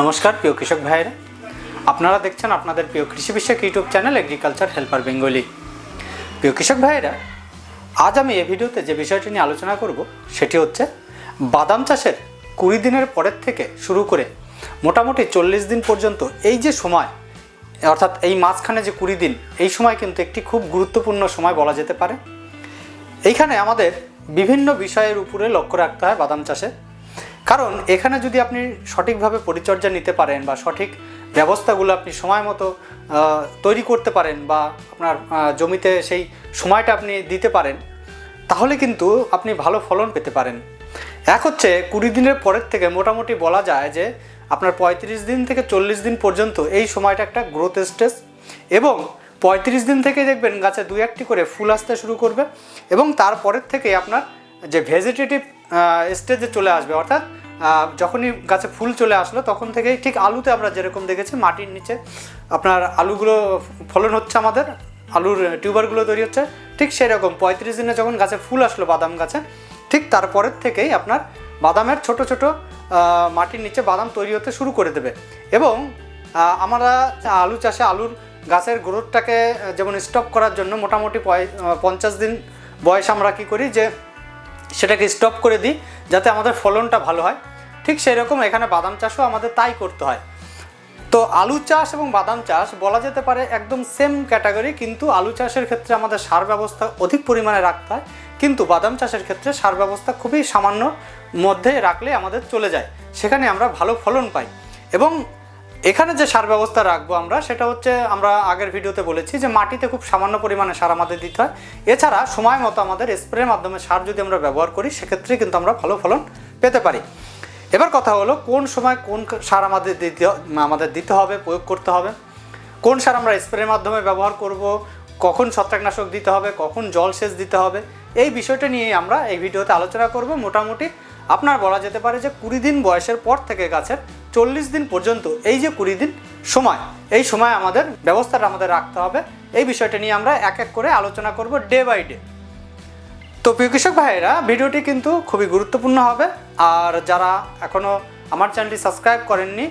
নমস্কার, প্রিয় কৃষক ভাইয়েরা। আপনারা দেখছেন আপনাদের প্রিয় কৃষি বিষয়ক YouTube channel agriculture helper Bengali প্রিয় কৃষক ভাইয়েরা, আজ আমি এই ভিডিওতে যে বিষয়টি নিয়ে আলোচনা করব, সেটি হচ্ছে বাদাম চাষের কুড়ি দিনের পরের থেকে শুরু করে মোটামুটি চল্লিশ দিন পর্যন্ত এই যে সময়, অর্থাৎ এই মাঝখানে যে কুড়ি দিন, এই সময় কিন্তু একটি খুব গুরুত্বপূর্ণ সময় বলা যেতে পারে। এইখানে আমাদের বিভিন্ন বিষয়ের উপরে লক্ষ্য রাখতে হয় বাদাম চাষে। কারণ এখানে যদি আপনি সঠিকভাবে পরিচর্যা নিতে পারেন বা সঠিক ব্যবস্থাগুলো আপনি সময় মতো তৈরি করতে পারেন বা আপনার জমিতে সেই সময়টা আপনি দিতে পারেন, তাহলে কিন্তু আপনি ভালো ফলন পেতে পারেন। এক হচ্ছে কুড়ি দিনের পরের থেকে মোটামুটি বলা যায় যে আপনার পঁয়ত্রিশ দিন থেকে চল্লিশ দিন পর্যন্ত এই সময়টা একটা গ্রোথ স্টেজ এবং পঁয়ত্রিশ দিন থেকে দেখবেন গাছে দুই একটি করে ফুল আসতে শুরু করবে এবং তারপরের থেকে আপনার যে ভেজিটেটিভ স্টেজে চলে আসবে। অর্থাৎ যখনই গাছে ফুল চলে আসলো, তখন থেকেই ঠিক আলুতে আমরা যেরকম দেখেছি, মাটির নিচে আপনার আলুগুলো ফলন হচ্ছে আমাদের, আলুর টিউবারগুলো তৈরি হচ্ছে, ঠিক সেরকম। পঁয়ত্রিশ দিনে যখন গাছে ফুল আসলো বাদাম গাছে, ঠিক তারপরের থেকেই আপনার বাদামের ছোট ছোট মাটির নিচে বাদাম তৈরি হতে শুরু করে দেবে। এবং আমরা আলু চাষে আলুর গাছের গ্রোথটাকে যেমন স্টপ করার জন্য মোটামুটি পঞ্চাশ দিন বয়স আমরা কী করি যে সেটাকে স্টপ করে দিই, যাতে আমাদের ফলনটা ভালো হয়। ঠিক সেই রকম এখানে বাদাম চাষও আমাদের তাই করতে হয়। তো আলু চাষ এবং বাদাম চাষ বলা যেতে পারে একদম সেম ক্যাটাগরি কিন্তু আলু চাষের ক্ষেত্রে আমাদের সার ব্যবস্থা অধিক পরিমাণে রাখতে হয়। কিন্তু বাদাম চাষের ক্ষেত্রে সার ব্যবস্থা খুবই সামান্য মধ্যে রাখলে আমাদের চলে যায়। সেখানে আমরা ভালো ফলন পাই। এবং এখানে যে সার ব্যবস্থা রাখব আমরা, সেটা হচ্ছে আমরা আগের ভিডিওতে বলেছি যে মাটিতে খুব সামান্য পরিমাণে সার আমাদের দিতে হয়। এছাড়া সময় মতো আমাদের স্প্রের মাধ্যমে সার যদি আমরা ব্যবহার করি সেক্ষেত্রে কিন্তু আমরা ভালো ফলন পেতে পারি। এবার কথা হলো, কোন সময় কোন সার আমাদের দিতে আমাদের দিতে হবে, প্রয়োগ করতে হবে? কোন সার আমরা স্প্রের মাধ্যমে ব্যবহার করব? কখন ছত্রাকনাশক দিতে হবে? কখন জল সেচ দিতে হবে? এই বিষয়টা নিয়ে আমরা এই ভিডিওতে আলোচনা করব। মোটামুটি আপনার বলা যেতে পারে যে কুড়ি দিন বয়সের পর থেকে গাছের চল্লিশ দিন পর্যন্ত এই যে কুড়ি দিন সময়, এই সময় আমাদের, ব্যবস্থাটা আমাদের রাখতে হবে। এই বিষয়টা নিয়ে আমরা এক এক করে আলোচনা করব ডে বাই ডে। তো প্রিয় কৃষক ভাইয়েরা, ভিডিওটি কিন্তু খুবই গুরুত্বপূর্ণ হবে। আর যারা এখনও আমার চ্যানেলটি সাবস্ক্রাইব করেননি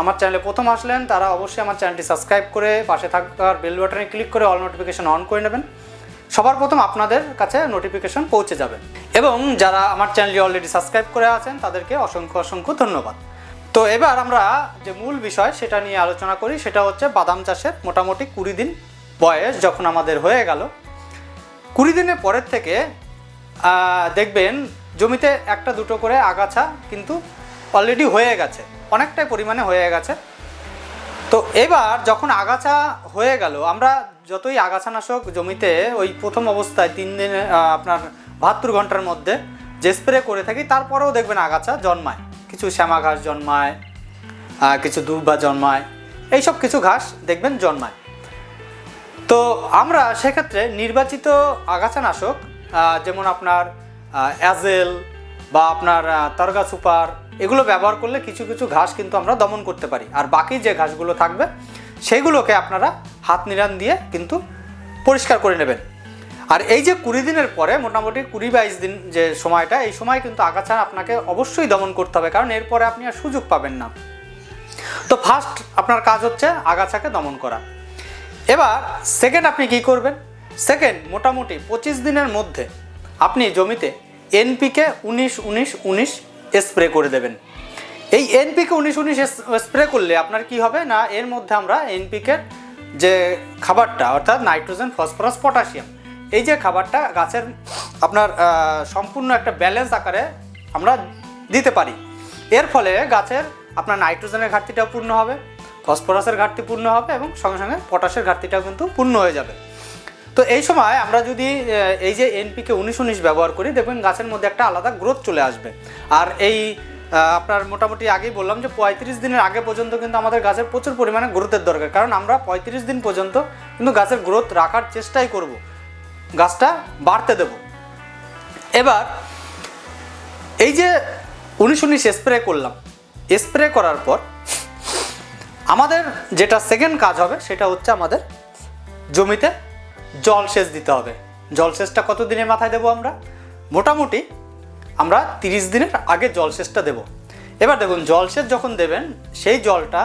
আমার চ্যানেলে প্রথম আসলেন, তারা অবশ্যই আমার চ্যানেলটি সাবস্ক্রাইব করে পাশে থাকার বেল বাটনে ক্লিক করে অল নোটিফিকেশন অন করে নেবেন। সবার প্রথম আপনাদের কাছে নোটিফিকেশন পৌঁছে যাবে। এবং যারা আমার চ্যানেলটি অলরেডি সাবস্ক্রাইব করে আছেন, তাদেরকে অসংখ্য অসংখ্য ধন্যবাদ। তো এবার আমরা যে মূল বিষয় সেটা নিয়ে আলোচনা করি, সেটা হচ্ছে বাদাম চাষের মোটামুটি কুড়ি দিন বয়স যখন আমাদের হয়ে গেল। কুড়ি দিনের পরের থেকে দেখবেন জমিতে একটা দুটো করে আগাছা কিন্তু অলরেডি হয়ে গেছে, অনেকটাই পরিমাণে হয়ে গেছে। তো এবার যখন আগাছা হয়ে গেল, আমরা যতই আগাছানাশক জমিতে ওই প্রথম অবস্থায় তিন দিনে আপনার বাহাত্তর ঘণ্টার মধ্যে যে স্প্রে করে থাকি, তারপরেও দেখবেন আগাছা জন্মায়। কিছু শ্যামা ঘাস জন্মায় কিছু দুর্বা জন্মায়, এইসব কিছু ঘাস দেখবেন জন্মায়। তো আমরা সেক্ষেত্রে নির্বাচিত আগাছানাশক যেমন আপনার অ্যাজেল বা আপনার তরগা সুপার, এগুলো ব্যবহার করলে কিছু কিছু ঘাস কিন্তু আমরা দমন করতে পারি। আর বাকি যে ঘাসগুলো থাকবে সেইগুলোকে আপনারা হাত নিরান দিয়ে কিন্তু পরিষ্কার করে নেবেন। আর এই যে কুড়ি দিনের পরে, মোটামুটি কুড়ি বাইশ দিন যে সময়টা, এই সময় কিন্তু আগাছা আপনাকে অবশ্যই দমন করতে হবে, কারণ এরপরে আপনি আর সুযোগ পাবেন না। তো ফার্স্ট আপনার কাজ হচ্ছে আগাছাকে দমন করা। এবার সেকেন্ড আপনি কি করবেন? সেকেন্ড মোটামুটি পঁচিশ দিনের মধ্যে আপনি জমিতে এনপিকে উনিশ উনিশ উনিশ স্প্রে করে দেবেন। এই এনপিকে উনিশ উনিশ স্প্রে করলে আপনার কি হবে না, এর মধ্যে আমরা এনপিকের যে খাবারটা, অর্থাৎ নাইট্রোজেন ফসফরাস পটাশিয়াম এই যে খাবারটা গাছের, আপনার সম্পূর্ণ একটা ব্যালেন্স আকারে আমরা দিতে পারি। এর ফলে গাছের আপনার নাইট্রোজেনের ঘাটতিটাও পূর্ণ হবে, ফসফরাসের ঘাটতি পূর্ণ হবে এবং সঙ্গে সঙ্গে পটাশের ঘাটতিটাও কিন্তু পূর্ণ হয়ে যাবে। তো এই সময় আমরা যদি এই যে এনপিকে উনিশ উনিশ ব্যবহার করি, দেখবেন গাছের মধ্যে একটা আলাদা গ্রোথ চলে আসবে। আর এই আপনার মোটামুটি আগেই বললাম যে পঁয়ত্রিশ দিনের আগে পর্যন্ত কিন্তু আমাদের গাছের প্রচুর পরিমাণে গ্রোথের দরকার। কারণ আমরা পঁয়ত্রিশ দিন পর্যন্ত কিন্তু গাছের গ্রোথ রাখার চেষ্টাই করব। গাছটা বাড়তে দেব। এবার এই যে উনিশ উনিশ স্প্রে করলাম, স্প্রে করার পর আমাদের যেটা সেকেন্ড কাজ হবে সেটা হচ্ছে আমাদের জমিতে জল সেচ দিতে হবে। জল সেচটা কত দিনের মাথায় দেবো আমরা? মোটামুটি আমরা তিরিশ দিনের আগে জল সেচটা দেবো। এবার দেখুন জলসেচ যখন দেবেন, সেই জলটা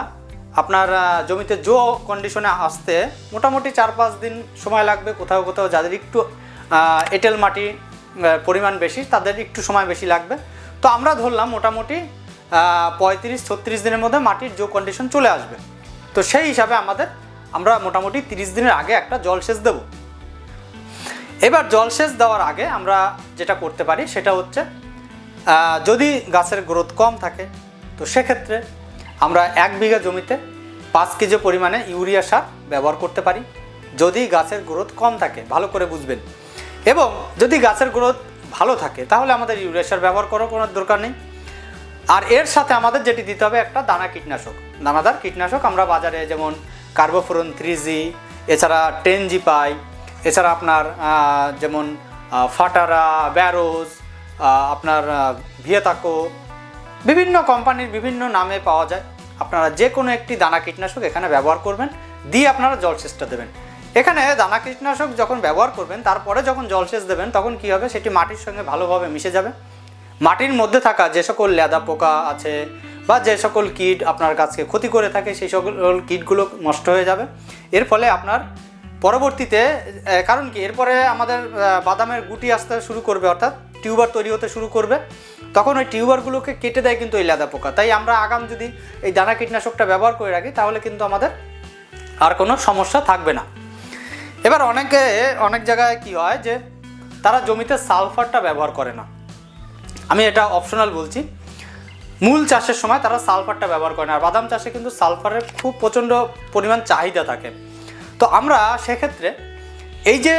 আপনার জমিতে জো কন্ডিশনে আসতে মোটামুটি চার পাঁচ দিন সময় লাগবে। কোথাও কোথাও যাদের একটু এঁটেল মাটি পরিমাণ বেশি, তাদের একটু সময় বেশি লাগবে। তো আমরা ধরলাম মোটামুটি পঁয়ত্রিশ ছত্রিশ দিনের মধ্যে মাটির জো কন্ডিশন চলে আসবে। তো সেই হিসাবে আমাদের, আমরা মোটামুটি তিরিশ দিনের আগে একটা জলসেচ দেবো। এবার জলসেচ দেওয়ার আগে আমরা যেটা করতে পারি, সেটা হচ্ছে যদি গাছের গ্রোথ কম থাকে, তো সেক্ষেত্রে আমরা এক বিঘা জমিতে পাঁচ কেজি পরিমাণে ইউরিয়া সার ব্যবহার করতে পারি। যদি গাছের গ্রোথ কম থাকে, ভালো করে বুঝবেন। এবং যদি গাছের গ্রোথ ভালো থাকে, তাহলে আমাদের ইউরিয়া সার ব্যবহার করার কোনো দরকার নেই। আর এর সাথে আমাদের যেটি দিতে হবে, একটা দানা কীটনাশক। দানাদার কীটনাশক আমরা বাজারে যেমন কার্বোফোরন থ্রি জি, এছাড়া টেন জি পাই, এছাড়া আপনার যেমন ফাটারা, ব্যারোজ আপনার ভিয়েতাকো, বিভিন্ন কোম্পানির বিভিন্ন নামে পাওয়া যায়। আপনারা যে কোনো একটি দানা কীটনাশক এখানে ব্যবহার করবেন, দিয়ে আপনারা জলসেচটা দেবেন। এখানে দানা কীটনাশক যখন ব্যবহার করবেন, তারপরে যখন জলসেচ দেবেন, তখন কি হবে? সেটি মাটির সঙ্গে ভালোভাবে মিশে যাবে। মাটির মধ্যে থাকা যে সকল লেদা পোকা আছে বা যে সকল কীট আপনার গাছকে ক্ষতি করে থাকে, সেই সকল কীটগুলো নষ্ট হয়ে যাবে। এর ফলে আপনার পরবর্তীতে কারণ কি? এরপরে আমাদের বাদামের গুটি আসতে শুরু করবে, অর্থাৎ টিউবার তৈরি হতে শুরু করবে, তখন ওই টিউবারগুলোকে কেটে দেয় কিন্তু এই লেদা পোকা। তাই আমরা আগাম যদি এই দানা কীটনাশকটা ব্যবহার করে রাখি, তাহলে কিন্তু আমাদের আর কোনো সমস্যা থাকবে না। এবার অনেকে, অনেক জায়গায় কি হয় যে, তারা জমিতে সালফারটা ব্যবহার করে না। আমি এটা অপশনাল বলছি। মূল চাষের সময় তারা সালফারটা ব্যবহার করে না, আর বাদাম চাষে কিন্তু সালফারের খুব প্রচণ্ড পরিমাণ চাহিদা থাকে। তো আমরা সেক্ষেত্রে এই যে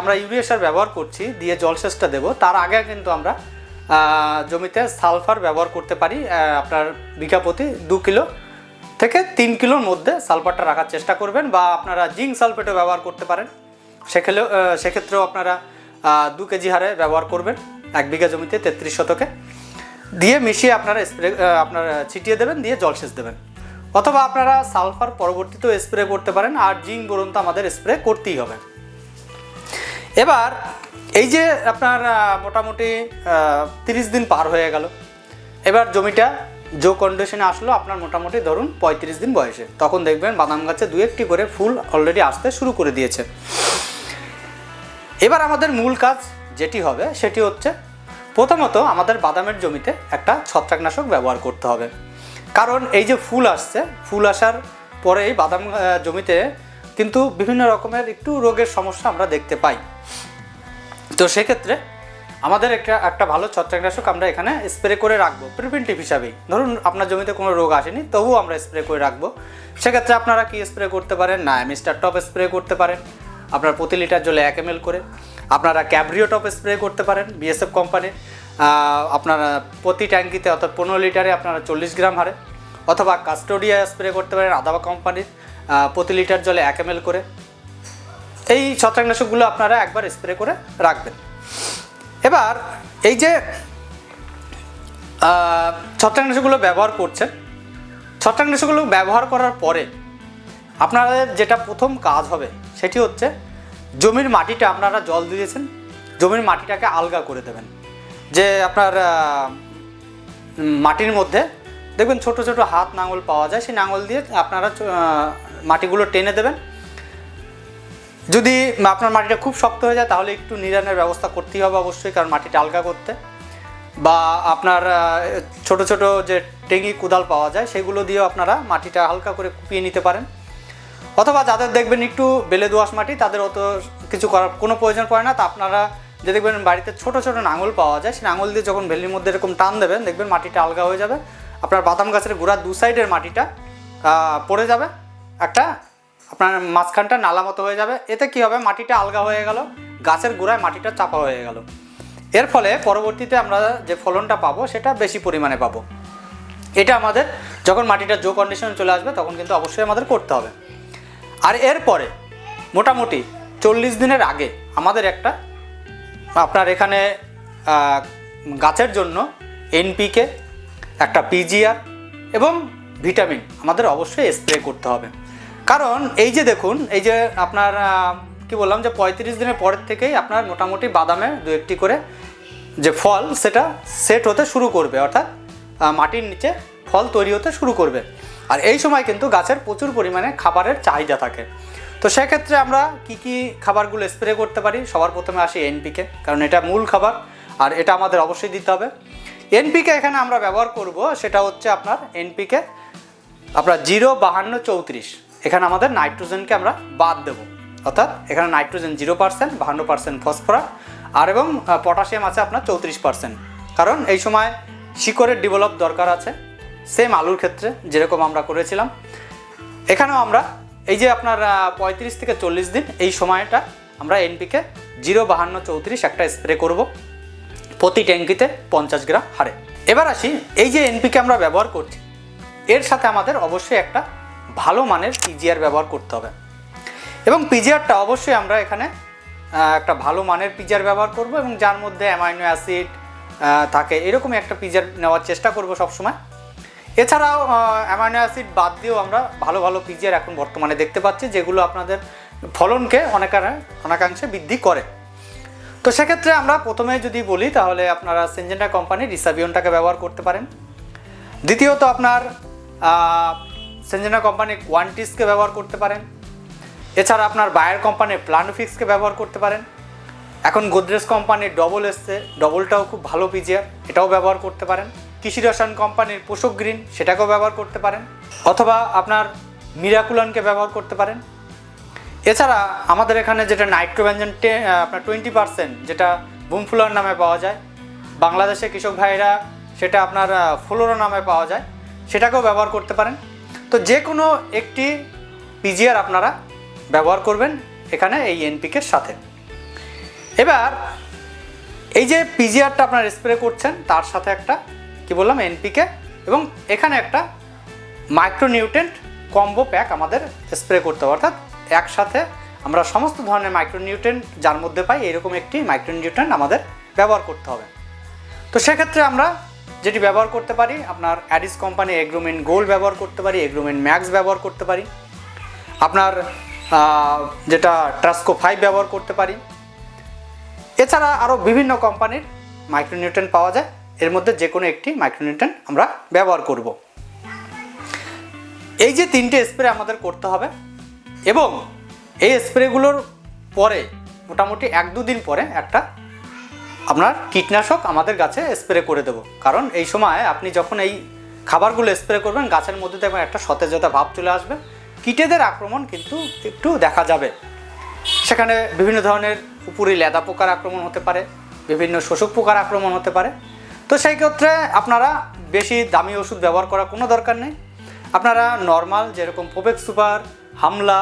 আমরা ইউরিয়া সার ব্যবহার করছি, দিয়ে জলসেচটা দেব, তার আগে কিন্তু আমরা জমিতে সালফার ব্যবহার করতে পারি আপনার বিঘা প্রতি দু কিলো থেকে তিন কিলোর মধ্যে সালফারটা রাখার চেষ্টা করবেন, বা আপনারা জিঙ্ক সালফেটও ব্যবহার করতে পারেন। সেক্ষেত্রেও সেক্ষেত্রেও আপনারা দু কেজি হারে ব্যবহার করবেন, এক বিঘা জমিতে তেত্রিশ শতকে। দিয়ে মিশিয়ে আপনারা স্প্রে আপনারা ছিটিয়ে দেবেন, দিয়ে জলসেচ দেবেন। অথবা আপনারা সালফার পরবর্তীতেও স্প্রে করতে পারেন, আর জিঙ্ক বোরন তো আমাদের স্প্রে করতেই হবে। এবার, এই যে আপনার মোটামুটি তিরিশ দিন পার হয়ে গেল, এবার জমিটা জো কন্ডিশনে আসলো, আপনার মোটামুটি ধরুন পঁয়ত্রিশ দিন বয়সে। তখন দেখবেন বাদাম গাছে দু একটি করে ফুল অলরেডি আসতে শুরু করে দিয়েছে। এবার আমাদের মূল কাজ যেটি হবে, সেটি হচ্ছে প্রথমত আমাদের বাদামের জমিতে একটা ছত্রাকনাশক ব্যবহার করতে হবে। কারণ এই যে ফুল আসছে, ফুল আসার পরেই বাদাম জমিতে কিন্তু বিভিন্ন রকমের একটু রোগের সমস্যা আমরা দেখতে পাই। তো সেক্ষেত্রে আমাদের একটা একটা ভালো ছত্রাকনাশক আমরা এখানে স্প্রে করে রাখব প্রিভেন্টিভ হিসাবেই। ধরুন আপনার জমিতে কোনো রোগ আসেনি, তবুও আমরা স্প্রে করে রাখব। সেক্ষেত্রে আপনারা কি স্প্রে করতে পারেন? না মিস্টার টপ স্প্রে করতে পারেন। আপনার প্রতি লিটার জলে এক এম করে। আপনারা ক্যাব্রিও টপ স্প্রে করতে পারেন বিএসএফ কোম্পানির আপনারা প্রতি ট্যাঙ্কিতে অর্থাৎ পনেরো লিটারে আপনারা চল্লিশ গ্রাম হারে। অথবা কাস্টোডিয়া স্প্রে করতে পারেন আদাবা কোম্পানির প্রতি লিটার জলে এক এম করে। এই ছত্রাকনাশকগুলো আপনারা একবার স্প্রে করে রাখবেন। এবার এই যে ছত্রাকনাশকগুলো ব্যবহার করছেন, ছত্রাকনাশকগুলো ব্যবহার করার পরে আপনাদের যেটা প্রথম কাজ হবে সেটি হচ্ছে জমির মাটিটা আপনারা জল দিয়েছেন, জমির মাটিটাকে আলগা করে দেবেন। যে আপনার মাটির মধ্যে, দেখবেন ছোট ছোট হাত নাঙল পাওয়া যায়, সেই নাঙল দিয়ে আপনারা মাটিগুলো টেনে দেবেন যদি আপনার মাটিটা খুব শক্ত হয়ে যায়, তাহলে একটু নিরানের ব্যবস্থা করতেই হবে অবশ্যই, কারণ মাটিটা আলগা করতে। বা আপনার ছোট ছোট যে টেঙ্গি কোদাল পাওয়া যায়, সেগুলো দিয়েও আপনারা মাটিটা হালকা করে কুপিয়ে নিতে পারেন। অথবা যাদের দেখবেন একটু বেলে দোআঁশ মাটি, তাদের অত কিছু করার কোনো প্রয়োজন পড়ে না। তা আপনারা যে দেখবেন বাড়িতে ছোট ছোট নাঙল পাওয়া যায়, সেই নাঙল দিয়ে যখন ভেলির মধ্যে এরকম টান দেবেন, দেখবেন মাটিটা আলগা হয়ে যাবে। আপনার বাদাম গাছের গোড়ার দু সাইডের মাটিটা পড়ে যাবে। একটা আপনার মাঝখানটা নালা মতো হয়ে যাবে। এতে কি হবে? মাটিটা আলগা হয়ে গেল, গাছের গোড়ায় মাটিটা চাপা হয়ে গেল। এর ফলে পরবর্তীতে আমরা যে ফলনটা পাবো, সেটা বেশি পরিমাণে পাবো। এটা আমাদের যখন মাটিটা জো কন্ডিশনে চলে আসবে, তখন কিন্তু অবশ্যই আমাদের করতে হবে। আর এরপরে, মোটামুটি চল্লিশ দিনের আগে আমাদের একটা, আপনার এখানে গাছের জন্য এনপিকে একটা পিজিআর এবং ভিটামিন আমাদের অবশ্যই স্প্রে করতে হবে। কারণ এই যে দেখুন, এই যে আপনার কি বললাম যে পঁয়ত্রিশ দিনের পরের থেকেই আপনার মোটামুটি বাদামে দু একটি করে যে ফল সেটা সেট হতে শুরু করবে, অর্থাৎ মাটির নিচে ফল তৈরি হতে শুরু করবে। আর এই সময় কিন্তু গাছের প্রচুর পরিমাণে খাবারের চাহিদা থাকে। তো সেক্ষেত্রে আমরা কি কি খাবারগুলো স্প্রে করতে পারি? সবার প্রথমে আসি এনপিকে কারণ এটা মূল খাবার, আর এটা আমাদের অবশ্যই দিতে হবে। এনপিকে এখানে আমরা ব্যবহার করব, সেটা হচ্ছে আপনার এনপিকে আপনার জিরো বাহান্ন চৌত্রিশ। এখানে আমাদের নাইট্রোজেনকে আমরা বাদ দেব। অর্থাৎ এখানে নাইট্রোজেন জিরো পার্সেন্ট, বাহান্ন পার্সেন্ট ফসফরাস, আর এবং পটাশিয়াম আছে আপনার চৌত্রিশ পার্সেন্ট। কারণ এই সময় শিকড়ের ডেভেলপ দরকার আছে সেম আলুর ক্ষেত্রে যেরকম আমরা করেছিলাম। এখানেও আমরা, এই যে আপনার পঁয়ত্রিশ থেকে চল্লিশ দিন, এই সময়টা আমরা এনপিকে জিরো বাহান্ন চৌত্রিশ একটা স্প্রে করব প্রতি ট্যাঙ্কিতে পঞ্চাশ গ্রাম হারে। এবার আসি, এই যে এনপিকে আমরা ব্যবহার করছি, এর সাথে আমাদের অবশ্যই একটা ভালো মানের পিজিআর ব্যবহার করতে হবে। এবং পিজিআরটা অবশ্যই আমরা এখানে একটা ভালো মানের পিজিআর ব্যবহার করব এবং যার মধ্যে অ্যামাইনো অ্যাসিড থাকে, এরকমই একটা পিজিআর নেওয়ার চেষ্টা করব সবসময়। এছাড়াও অ্যামাইনো অ্যাসিড বাদ দিয়েও আমরা ভালো ভালো পিজিআর এখন বর্তমানে দেখতে পাচ্ছি, যেগুলো আপনাদের ফলনকে অনেকার, অনেকাংশে বৃদ্ধি করে। তো সেক্ষেত্রে আমরা প্রথমে যদি বলি, তাহলে আপনারা সেনজেন্টা কোম্পানির রিসাবিয়নটাকে ব্যবহার করতে পারেন। দ্বিতীয়ত আপনার সেনজেন্টা কোম্পানির কোয়ান্টিসকে ব্যবহার করতে পারেন। এছাড়া আপনার বায়ার কোম্পানির প্লানোফিক্সকে ব্যবহার করতে পারেন। এখন গোদরেজ কোম্পানির ডবল এসছে ডবলটাও খুব ভালো পিজিআর, এটাও ব্যবহার করতে পারেন। কৃষি রসায়ন কোম্পানির পোষক গ্রিন সেটাকেও ব্যবহার করতে পারেন। অথবা আপনার মিরাকুলানকে ব্যবহার করতে পারেন। এছাড়া আমাদের এখানে যেটা নাইট্রোভেঞ্জন আপনার টোয়েন্টি পার্সেন্ট যেটা বুমফুলার নামে পাওয়া যায়। বাংলাদেশে কৃষক ভাইরা সেটা আপনার ফ্লোরো নামে পাওয়া যায়। সেটাকেও ব্যবহার করতে পারেন। তো যে কোনো একটি পিজিআর আপনারা ব্যবহার করবেন এখানে এই এনপিকের সাথে। এবার এই যে পিজিআরটা আপনার স্প্রে করছেন, তার সাথে একটা কি বললাম এনপিকে এবং এখানে একটা মাইক্রোনিউট্রেন্ট কম্বো প্যাক আমাদের স্প্রে করতে হবে। অর্থাৎ একসাথে আমরা সমস্ত ধরনের মাইক্রোনিউট্রেন্ট যার মধ্যে পাই, এরকম একটি মাইক্রোনিউট্রেন্ট আমাদের ব্যবহার করতে হবে। তো সেক্ষেত্রে আমরা যেটি ব্যবহার করতে পারি, আপনার অ্যাডিস কোম্পানি এগ্রোমেন গোল্ড ব্যবহার করতে পারি এগ্রোমেন ম্যাক্স ব্যবহার করতে পারি, আপনার যেটা ট্রাস্কো ফাইভ ব্যবহার করতে পারি। এছাড়া আরও বিভিন্ন কোম্পানির মাইক্রোনিউট্রেন পাওয়া যায়, এর মধ্যে যে কোনো একটি মাইক্রোনিউট্রেন আমরা ব্যবহার করব। এই যে তিনটে স্প্রে আমাদের করতে হবে এবং এই স্প্রেগুলোর পরে, মোটামুটি এক দুদিন পরে একটা আপনার কীটনাশক আমাদের গাছে স্প্রে করে দেবো। কারণ এই সময় আপনি যখন এই খাবারগুলো স্প্রে করবেন, গাছের মধ্যে দেখবেন একটা সতেজতা ভাব চলে আসবে। কীটেদের আক্রমণ কিন্তু একটু দেখা যাবে। সেখানে বিভিন্ন ধরনের উপরি লেদা পোকার আক্রমণ হতে পারে, বিভিন্ন শোষক পোকার আক্রমণ হতে পারে। তো সেই ক্ষেত্রে আপনারা বেশি দামি ওষুধ ব্যবহার করার কোনো দরকার নেই। আপনারা নর্মাল যেরকম পোপেক সুপার হামলা,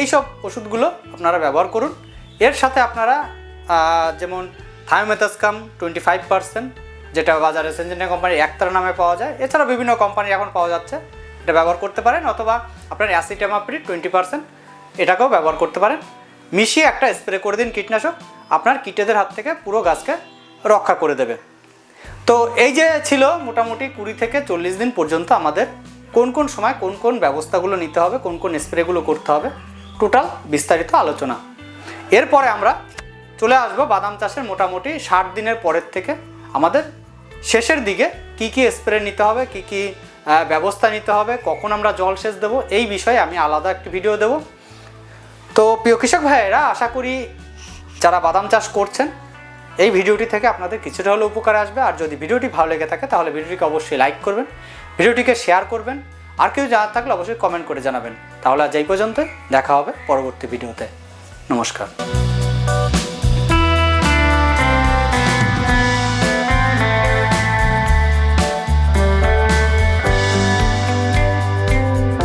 এইসব ওষুধগুলো আপনারা ব্যবহার করুন। এর সাথে আপনারা যেমন থায়োমেথাসকাম টোয়েন্টি ফাইভ পার্সেন্ট যেটা বাজারে সেঞ্জেনিয়া কোম্পানির একতারা নামে পাওয়া যায়। এছাড়া বিভিন্ন কোম্পানি এখন পাওয়া যাচ্ছে, এটা ব্যবহার করতে পারেন, অথবা আপনার অ্যাসিটামাপ্রিড টোয়েন্টি পার্সেন্ট এটাকেও ব্যবহার করতে পারেন। মিশিয়ে একটা স্প্রে করে দিন কীটনাশক, আপনার কীটেদের হাত থেকে পুরো গাছকে রক্ষা করে দেবে। তো এই যে ছিল মোটামুটি কুড়ি থেকে চল্লিশ দিন পর্যন্ত আমাদের কোন কোন সময় কোন কোন ব্যবস্থাগুলো নিতে হবে, কোন কোন স্প্রেগুলো করতে হবে টোটাল বিস্তারিত আলোচনা। এরপরে আমরা চলে আসব বাদাম চাষের মোটামুটি ষাট দিনের পরের থেকে। আমাদের শেষের দিকে কি কি স্প্রে নিতে হবে, কি কি ব্যবস্থা নিতে হবে, কখন আমরা জল সেচ দেবো, এই বিষয়ে আমি আলাদা একটি ভিডিও দেবো। তো প্রিয় কৃষক ভাইয়েরা, আশা করি যারা বাদাম চাষ করছেন, এই ভিডিওটি থেকে আপনাদের কিছুটা হলেও উপকার আসবে। আর যদি ভিডিওটি ভালো লেগে থাকে, তাহলে ভিডিওটিকে অবশ্যই লাইক করবেন ভিডিওটিকে শেয়ার করবেন। আর কেউ জানার থাকলে অবশ্যই কমেন্ট করে জানাবেন। তাহলে আজ এই পর্যন্ত দেখা হবে পরবর্তী ভিডিওতে নমস্কার।